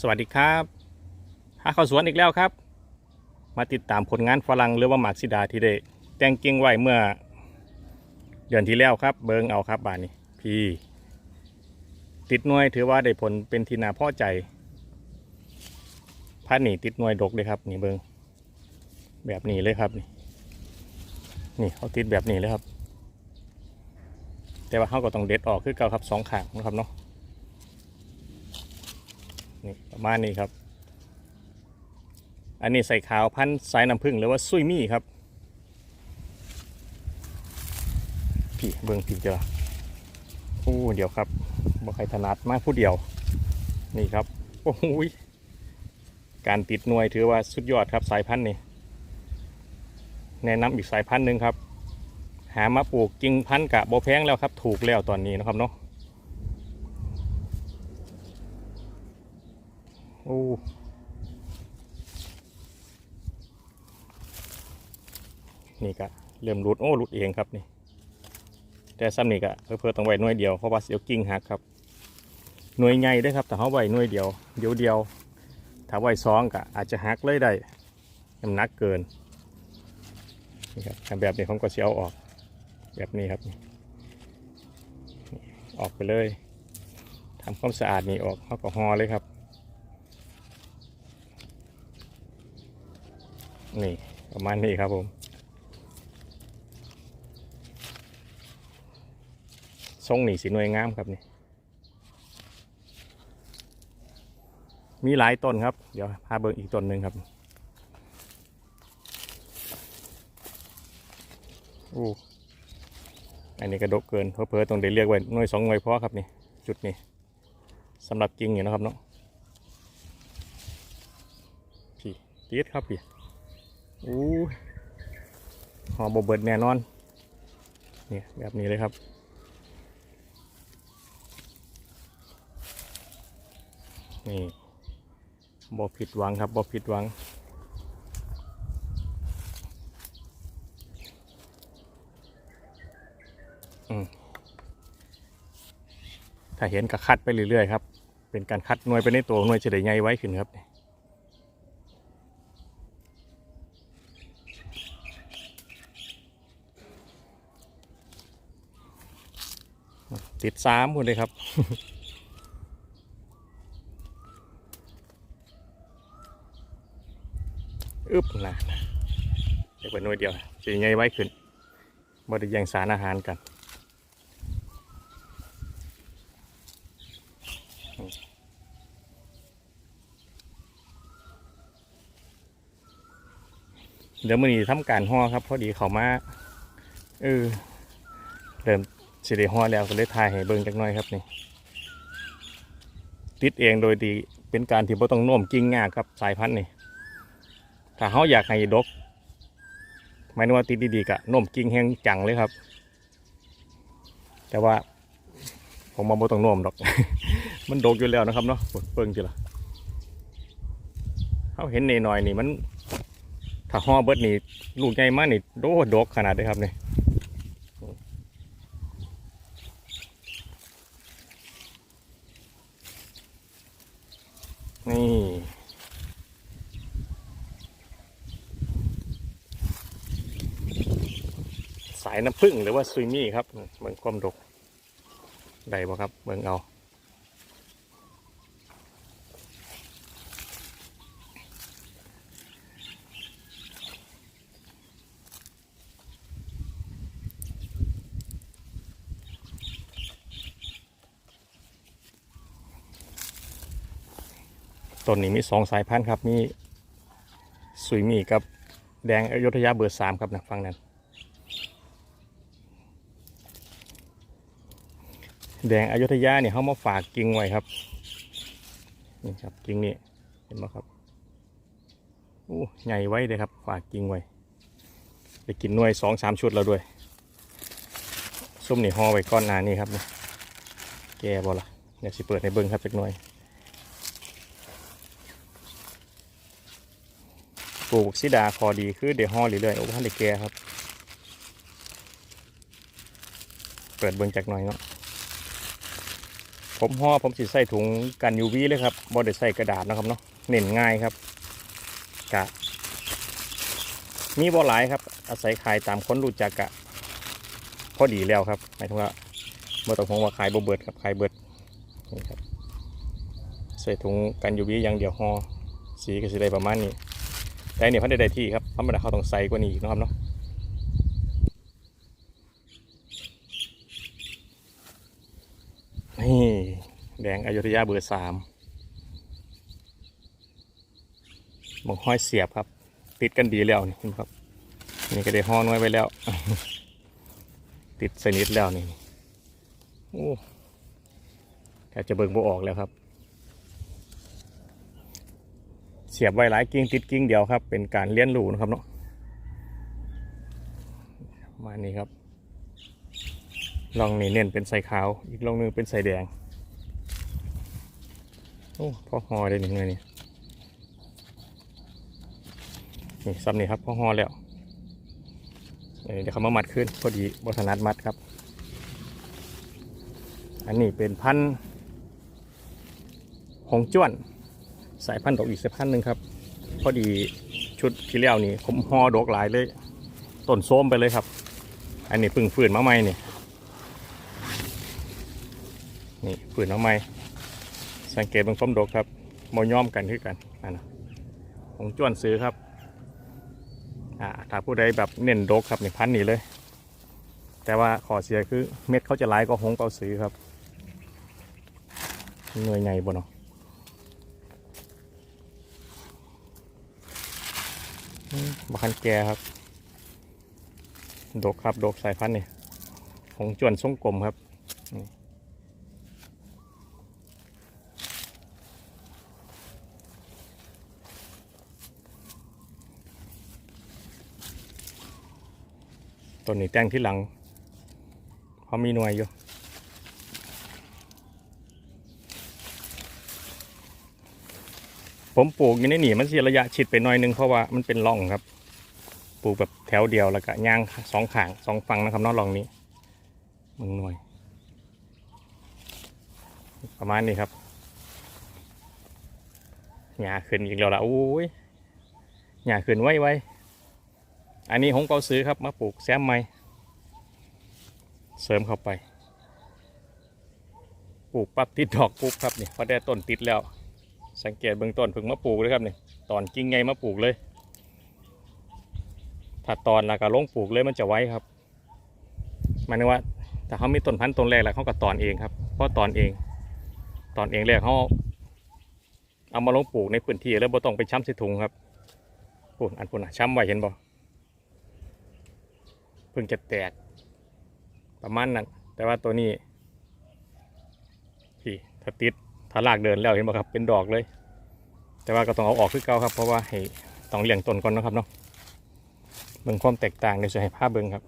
สวัสดีครับ หาข้าวสวนอีกแล้วครับ มาติดตามผลงานฝรั่งหรือว่าหมากซิดาที่ได้แต่งกิ่งไว้เมื่อ เดือนที่แล้วครับ เบิงเอาครับบานนี้พี่ ติดหน่วยถือว่าได้ผลเป็นทีนาพ่อใจพันนี่ติดหน่วยดกเลยครับ นี่เบิงแบบนี้เลยครับนี่นี่เขาติดแบบนี้เลยครับ แต่ว่าเขาก็ต้องเด็ดออกคือเก่าครับสองขางนะครับเนาะ นี่ประมาณนี้ครับ อันนี้ใส่ขาวพันสายน้ำผึ้งหรือว่าซุยมี่ครับ พี่เบิ้งพี่เจอโอ้เดี๋ยวครับบ่ใครถนัดมากผู้เดียว นี่ครับ โอ้ยการติดหน่วยถือว่าสุดยอดครับสายพันธุ์นี่แนะนำอีกสายพันธุ์หนึ่งครับ หามาปลูกกิ่งพันธุ์กะบ่แพงแล้วครับ ถูกแล้วตอนนี้นะครับเนาะ โอ้นี่ก็เริ่มรุดโอ้รุดเองครับนี่ แต่ซ้ำนี่ก็เพื่อๆต้องไว้หน่วยเดียวเพราะว่าเสียวกิ่งหักครับหน่วยใหญ่ด้วยครับแต่เขาไว้หน่วยเดียวเดียวเดียวถ้าไว้สองก็อาจจะหักเลยได้น้ำหนักเกินนี่ครับทำแบบนี้ผมก็เสียวออก แบบนี้ครับนี่ออกไปเลยทำความสะอาดนี่ออกเขาก็ห่อเลยครับ นี่ประมาณนี้ครับผมทรงนี่สีนวยงามครับนี่ มีหลายต้นครับ เดี๋ยวพาเบิ่งอีกต้นหนึ่งครับโอ้อันนี้กระดกเกินเพอเพอต้องได้เรียกไว้หน่วยสองหน่วยพอครับนี่ จุดนี้สำหรับกิ่งอยู่นะครับเนาะพี่ตีดครับพี่ อู้หอมบเบิดแน่นอนนี่แบบนี้เลยครับ นี่บอผิดหวังครับบอผิดหวังถ้าเห็นก็คัดไปเรื่อยๆครับ เป็นการคัดหน่วยไปในตัวหน่วยจะได้ใหญ่ไว้ขึ้นครับ ติดสามคนเลยครับ อึบนะเดี๋ยวไปหน่วยเดียวจะยังไงไว้ขึ้นบริยังสารอาหารกันเดี๋ยวมือนี้ทำการห่อครับ พอดีเขามาเออเริ่ม สิได้ฮอดแล้วก็เลยถ่ายให้เบิ่งจักหน่อยครับนี่ติดเองโดยดีเป็นการที่บ่ต้องโน้มกิ่งง่ากครับสายพันธุ์นี่ถ้าเฮาอยากให้ดกหมายถึงว่าติดดีๆกะโน้มกิ่งแห้งจังเลยครับ แต่ว่าผมมาบ่ต้องโน้มดอก มันดกอยู่แล้วนะครับเนาะเบิ่งจิล่ะเฮาเห็นนหน่อยๆนี่มันถ้าฮอเบิดนี่ลูกใหญ่มากนี่โดดกขนาดเลยครับนี่ นี่ สายน้ำผึ้งหรือว่าซุยมี่ครับเบิ่งความดก ได้บ่ครับ เบิ่งเอา ต้นนี้มีสองสายพันธุ์ครับ มีสุยมีกับแดงอยุธยาเบอร์สามครับนะฟังนั้นแดงอยุธยาเนี่ยเขามาฝากกิ่งไว้ครับนี่ครับกิ่งนี่เห็นไหมครับโอ้ใหญ่ไว้เลยครับ ฝากกิ่งไว้ไปกินหน่วยสองสามชุดแล้วด้วยส้มนี่ห่อไว้ก้อนหนานี่ครับแกบอละเดี๋ยวสิเปิดในเบิ้งครับจักหน่อย ลูกซิดาคอดีคือเดี๋ยวห่อเรื่อยๆโอ้ท่านเด็กแก่ครับ เปิดเบิ่งจากหน่อยเนาะผมห่อผมสิใส่ถุงกัน UV เลยครับบ่ได้ใส่กระดาษนะครับเนาะเน้นง่ายครับกะมีบ่หลายครับ อาศัยขายตามคนรู้จักกะพอดีแล้วครับหมายถึงว่าบ่ต้องห่วงว่าขายบ่เบิดครับขายเบิดนี่ครับใส่ถุงกัน UV อย่างเดียวห่อสีก็สิได้ประมาณนี้ แต่อันนี่พันได้ได้ที่ครับธรรมดาเขาต้องใส่กว่านี้อีกนะครับเนาะนี่แดงอยุธยาเบอร์สามบงห้อยเสียบครับ ติดกันดีแล้วนี่นครับ นี่ก็ได้ห้อนไว้ไปแล้ว ติดสนิทแล้วนี่โอ้แทบจะเบิ่งบ่ออกแล้วครับ เสียบไว้หลายกิ่งติดกิ่งเดียวครับ เป็นการเลี้ยนรูนะครับเนาะมานี่ครับลองนี่เน้นเป็นใส่ขาว อีกลองหนึงเป็นใส่แดงโอ้พ่อฮอได้หนึ่งเลยนี่นี่ซ้ำนี่ครับพ่อฮอแล้วเดี๋ยวเขามามัดขึ้นพอดีบถนัดมัดครับ อันนี้เป็นพันธุ์หงจ้วน สายพันธุ์ดอกอีกสายพันธุ์หนึ่งครับ พอดีชุดที่แล้วนี่ผมห่อดอกหลายเลยต้นโซมไปเลยครับ อันนี้พึ่งฝืนมาใหม่นี่นี่ฝืนมาใหม่สังเกตเบางส้มดอกครับมอย่อมกันคือกันอันนะของจวนซื้อครับอ่าถ้าผู้ใดแบบเน้นดอกครับในพันนี้เลย แต่ว่าขอเสียคือเม็ดเขาจะลายก็หงเปาซื้อครับเงยไงบ่เนาะ บคันแกครับ ดกครับ ดกสายพันธุ์นี่ของจวนทรงกลมครับต้นนี้แต่งที่หลังเขามีหน่วยอยู่ ผมปลูกอยู่ในนี่มันเสียระยะชิดไปหน่อยนึงเพราะว่ามันเป็นร่องครับ ปลูกแบบแถวเดียวแล้วก็ย่างสองขางสองฝั่งนะครับนอกร่องนี้มึงหน่วย ประมาณนี้ครับหญ้าขึ้นอีกแล้วละโอ้ยหญ้าขึ้นไว้ไวๆอันนี้หงเปาซื้อครับมาปลูกแซมใหม่เสริมเข้าไป ปลูกปั๊บติดดอกปุ๊บครับนี่พอได้ต้นติดแล้ว สังเกตเบื้องต้นเพิ่งมาปลูกเลยครับนี่ตอนกิ่งไงมาปลูกเลย ถ้าตอนแล้วก็ลงปลูกเลยมันจะไว้ครับหมายถึงว่าถ้าเขามีต้นพันธุ์ต้นแรกแล้วเขาก็ตอนเองครับเพราะตอนเอง ตอนเองแรกเขาเอามาลงปลูกในพื้นที่แล้วบ่ต้องไปช้ำใส่ถุงครับปุ่นอันปุ่นอะช้ำไว้เห็นบ่เพิ่งจะแตก ประมาณนั้นแต่ว่าตัวนี้พี่ถ้าติด ถ้าลากเดินแล้วเห็นไหมครับเป็นดอกเลย แต่ว่าก็ต้องเอาออกคือเก่าครับ เพราะว่าให้ต้องเลี้ยงต้นก่อนนะครับเนาะเบิ่งความแตกต่างในส่วนให้ภาพเบิ่งครับ